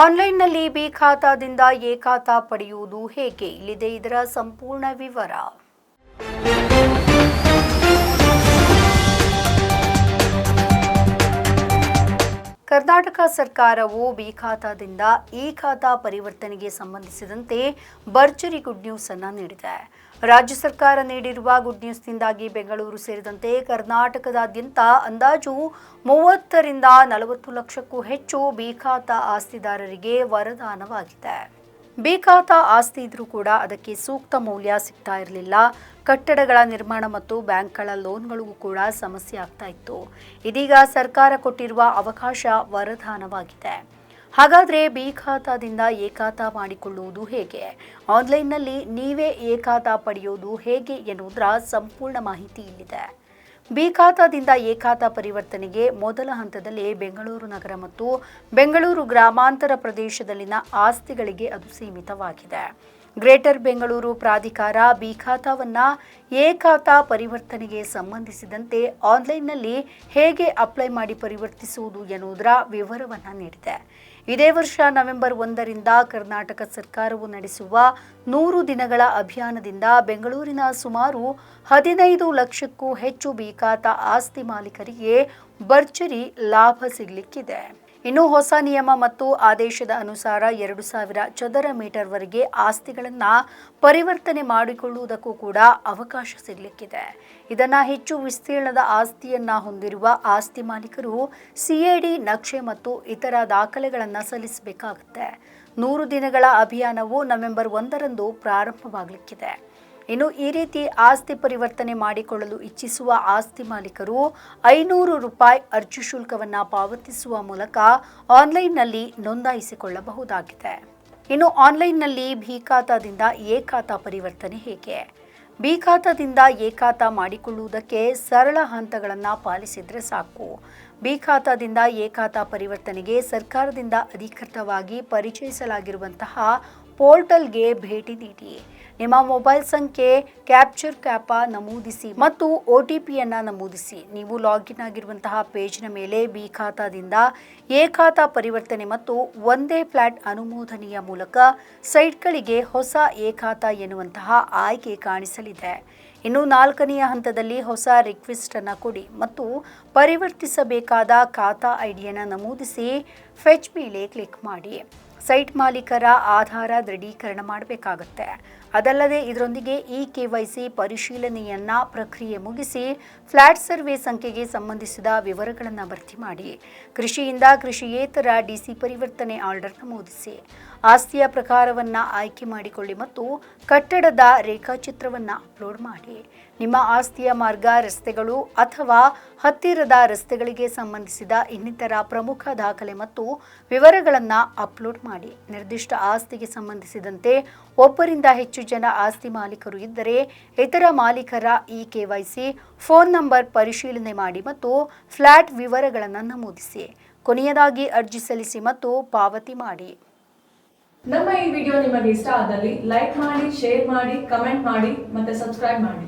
ಆನ್ಲೈನ್ನಲ್ಲಿ ಬಿ ಖಾತಾದಿಂದ ಎ ಖಾತಾ ಪಡೆಯುವುದು ಹೇಗೆ? ಇಲ್ಲಿದೆ ಇದರ ಸಂಪೂರ್ಣ ವಿವರ. ಕರ್ನಾಟಕ ಸರ್ಕಾರವು ಬಿ ಖಾತಾದಿಂದ ಇ ಖಾತಾ ಪರಿವರ್ತನೆಗೆ ಸಂಬಂಧಿಸಿದಂತೆ ಭರ್ಜರಿ ಗುಡ್ ನ್ಯೂಸ್ ಅನ್ನು ನೀಡಿದೆ. ರಾಜ್ಯ ಸರ್ಕಾರ ನೀಡಿರುವ ಗುಡ್ ನ್ಯೂಸ್ನಿಂದಾಗಿ ಬೆಂಗಳೂರು ಸೇರಿದಂತೆ ಕರ್ನಾಟಕದಾದ್ಯಂತ ಅಂದಾಜು ಮೂವತ್ತರಿಂದ ನಲವತ್ತು ಲಕ್ಷಕ್ಕೂ ಹೆಚ್ಚು ಬೇಕಾತ ಆಸ್ತಿದಾರರಿಗೆ ವರದಾನವಾಗಿದೆ. ಬೇಕಾತ ಆಸ್ತಿ ಇದ್ರೂ ಕೂಡ ಅದಕ್ಕೆ ಸೂಕ್ತ ಮೌಲ್ಯ ಸಿಗ್ತಾ ಇರಲಿಲ್ಲ. ಕಟ್ಟಡಗಳ ನಿರ್ಮಾಣ ಮತ್ತು ಬ್ಯಾಂಕ್ಗಳ ಲೋನ್ಗಳಿಗೂ ಕೂಡ ಸಮಸ್ಯೆ ಆಗ್ತಾ ಇತ್ತು. ಇದೀಗ ಸರ್ಕಾರ ಕೊಟ್ಟಿರುವ ಅವಕಾಶ ವರದಾನವಾಗಿದೆ. ಹಾಗಾದರೆ ಬಿ ಖಾತಾದಿಂದ ಏಕಾತ ಮಾಡಿಕೊಳ್ಳುವುದು ಹೇಗೆ? ಆನ್ಲೈನ್ನಲ್ಲಿ ನೀವೇ ಏಕಾತ ಪಡೆಯುವುದು ಹೇಗೆ ಎನ್ನುವುದರ ಸಂಪೂರ್ಣ ಮಾಹಿತಿ ಇಲ್ಲಿದೆ. ಬಿ ಖಾತಾದಿಂದ ಏಕಾತ ಪರಿವರ್ತನೆಗೆ ಮೊದಲ ಹಂತದಲ್ಲಿ ಬೆಂಗಳೂರು ನಗರ ಮತ್ತು ಬೆಂಗಳೂರು ಗ್ರಾಮಾಂತರ ಪ್ರದೇಶದಲ್ಲಿನ ಆಸ್ತಿಗಳಿಗೆ ಅದು ಸೀಮಿತವಾಗಿದೆ. ಗ್ರೇಟರ್ ಬೆಂಗಳೂರು ಪ್ರಾಧಿಕಾರ ಬಿ ಖಾತಾವನ್ನ ಏಕಾತ ಪರಿವರ್ತನೆಗೆ ಸಂಬಂಧಿಸಿದಂತೆ ಆನ್ಲೈನ್ನಲ್ಲಿ ಹೇಗೆ ಅಪ್ಲೈ ಮಾಡಿ ಪರಿವರ್ತಿಸುವುದು ಎನ್ನುವುದರ ವಿವರವನ್ನು ನೀಡಿದೆ. ಇದೇ ವರ್ಷ ನವೆಂಬರ್ ಒಂದರಿಂದ ಕರ್ನಾಟಕ ಸರ್ಕಾರವು ನಡೆಸುವ ನೂರು ದಿನಗಳ ಅಭಿಯಾನದಿಂದ ಬೆಂಗಳೂರಿನ ಸುಮಾರು ಹದಿನೈದು ಲಕ್ಷಕ್ಕೂ ಹೆಚ್ಚು ಬೀಕಾತ ಆಸ್ತಿ ಮಾಲೀಕರಿಗೆ ಭರ್ಜರಿ ಲಾಭ ಸಿಗಲಿಕ್ಕಿದೆ. ಇನ್ನು ಹೊಸ ನಿಯಮ ಮತ್ತು ಆದೇಶದ ಅನುಸಾರ ಎರಡು ಸಾವಿರ ಚದರ ಮೀಟರ್ವರೆಗೆ ಆಸ್ತಿಗಳನ್ನು ಪರಿವರ್ತನೆ ಮಾಡಿಕೊಳ್ಳುವುದಕ್ಕೂ ಕೂಡ ಅವಕಾಶ ಸಿಗಲಿಕ್ಕಿದೆ. ಇದನ್ನು ಹೆಚ್ಚು ವಿಸ್ತೀರ್ಣದ ಆಸ್ತಿಯನ್ನು ಹೊಂದಿರುವ ಆಸ್ತಿ ಮಾಲೀಕರು ಸಿಎಡಿ ನಕ್ಷೆ ಮತ್ತು ಇತರ ದಾಖಲೆಗಳನ್ನು ಸಲ್ಲಿಸಬೇಕಾಗುತ್ತೆ. ನೂರು ದಿನಗಳ ಅಭಿಯಾನವು ನವೆಂಬರ್ ಒಂದರಂದು ಪ್ರಾರಂಭವಾಗಲಿಕ್ಕಿದೆ. ಇನ್ನು ಈ ರೀತಿ ಆಸ್ತಿ ಪರಿವರ್ತನೆ ಮಾಡಿಕೊಳ್ಳಲು ಇಚ್ಛಿಸುವ ಆಸ್ತಿ ಮಾಲೀಕರು ಐನೂರು ರೂಪಾಯಿ ಅರ್ಜಿ ಶುಲ್ಕವನ್ನು ಪಾವತಿಸುವ ಮೂಲಕ ಆನ್ಲೈನ್ನಲ್ಲಿ ನೋಂದಾಯಿಸಿಕೊಳ್ಳಬಹುದಾಗಿದೆ. ಇನ್ನು ಆನ್ಲೈನ್ನಲ್ಲಿ ಬಿ ಖಾತಾದಿಂದ ಎ ಖಾತಾ ಪರಿವರ್ತನೆ ಹೇಗೆ? ಬಿ ಖಾತಾದಿಂದ ಎ ಖಾತಾ ಮಾಡಿಕೊಳ್ಳುವುದಕ್ಕೆ ಸರಳ ಹಂತಗಳನ್ನು ಪಾಲಿಸಿದರೆ ಸಾಕು. ಬಿ ಖಾತಾದಿಂದ ಎ ಖಾತಾ ಪರಿವರ್ತನೆಗೆ ಸರ್ಕಾರದಿಂದ ಅಧಿಕೃತವಾಗಿ ಪರಿಚಯಿಸಲಾಗಿರುವಂತಹ ಪೋರ್ಟಲ್ಗೆ ಭೇಟಿ ನೀಡಿ. ನಿಮ್ಮ ಮೊಬೈಲ್ ಸಂಖ್ಯೆ ಕ್ಯಾಪ್ಚರ್ ಕ್ಯಾಪ ನಮೂದಿಸಿ ಮತ್ತು ಒ ಟಿ ಪಿಯನ್ನು ನಮೂದಿಸಿ. ನೀವು ಲಾಗಿನ್ ಆಗಿರುವಂತಹ ಪೇಜ್ನ ಮೇಲೆ ಬಿ ಖಾತಾದಿಂದ ಎ ಖಾತಾ ಪರಿವರ್ತನೆ ಮತ್ತು ಒಂದೇ ಫ್ಲಾಟ್ ಅನುಮೋದನೆಯ ಮೂಲಕ ಸೈಟ್ಗಳಿಗೆ ಹೊಸ ಎ ಖಾತಾ ಎನ್ನುವಂತಹ ಆಯ್ಕೆ ಕಾಣಿಸಲಿದೆ. ಇನ್ನು ನಾಲ್ಕನೆಯ ಹಂತದಲ್ಲಿ ಹೊಸ ರಿಕ್ವೆಸ್ಟ್ ಅನ್ನು ಕೊಡಿ ಮತ್ತು ಪರಿವರ್ತಿಸಬೇಕಾದ ಖಾತಾ ಐಡಿಯನ್ನು ನಮೂದಿಸಿ, ಫೆಚ್ ಮೇಲೆ ಕ್ಲಿಕ್ ಮಾಡಿ. ಸೈಟ್ ಮಾಲೀಕರ ಆಧಾರ ದೃಢೀಕರಣ ಮಾಡಬೇಕಾಗತ್ತೆ. ಅದಲ್ಲದೆ ಇದರೊಂದಿಗೆ ಇ ಕೆ ವೈ ಸಿ ಪರಿಶೀಲನೆಯನ್ನ ಪ್ರಕ್ರಿಯೆ ಮುಗಿಸಿ ಫ್ಲಾಟ್ ಸರ್ವೆ ಸಂಖ್ಯೆಗೆ ಸಂಬಂಧಿಸಿದ ವಿವರಗಳನ್ನು ಭರ್ತಿ ಮಾಡಿ. ಕೃಷಿಯಿಂದ ಕೃಷಿಯೇತರ ಡಿಸಿ ಪರಿವರ್ತನೆ ಆರ್ಡರ್ ನಮೂದಿಸಿ ಆಸ್ತಿಯ ಪ್ರಕಾರವನ್ನು ಆಯ್ಕೆ ಮಾಡಿಕೊಳ್ಳಿ ಮತ್ತು ಕಟ್ಟಡದ ರೇಖಾಚಿತ್ರವನ್ನು ಅಪ್ಲೋಡ್ ಮಾಡಿ. ನಿಮ್ಮ ಆಸ್ತಿಯ ಮಾರ್ಗ, ರಸ್ತೆಗಳು ಅಥವಾ ಹತ್ತಿರದ ರಸ್ತೆಗಳಿಗೆ ಸಂಬಂಧಿಸಿದ ಇನ್ನಿತರ ಪ್ರಮುಖ ದಾಖಲೆ ಮತ್ತು ವಿವರಗಳನ್ನು ಅಪ್ಲೋಡ್ ಮಾಡಿ. ನಿರ್ದಿಷ್ಟ ಆಸ್ತಿಗೆ ಸಂಬಂಧಿಸಿದಂತೆ ಒಬ್ಬರಿಂದ ಹೆಚ್ಚು ಜನ ಆಸ್ತಿ ಮಾಲೀಕರು ಇದ್ದರೆ ಇತರ ಮಾಲೀಕರ ಇ ಕೆವೈಸಿ ಫೋನ್ ನಂಬರ್ ಪರಿಶೀಲನೆ ಮಾಡಿ ಮತ್ತು ಫ್ಲಾಟ್ ವಿವರಗಳನ್ನು ನಮೂದಿಸಿ. ಕೊನೆಯದಾಗಿ ಅರ್ಜಿ ಸಲ್ಲಿಸಿ ಮತ್ತು ಪಾವತಿ ಮಾಡಿ. ನಮ್ಮ ಈ ವಿಡಿಯೋ ನಿಮಗೆ ಇಷ್ಟ ಆದಲ್ಲಿ ಲೈಕ್ ಮಾಡಿ, ಶೇರ್ ಮಾಡಿ, ಕಮೆಂಟ್ ಮಾಡಿ ಮತ್ತೆ ಸಬ್ಸ್ಕ್ರೈಬ್ ಮಾಡಿ.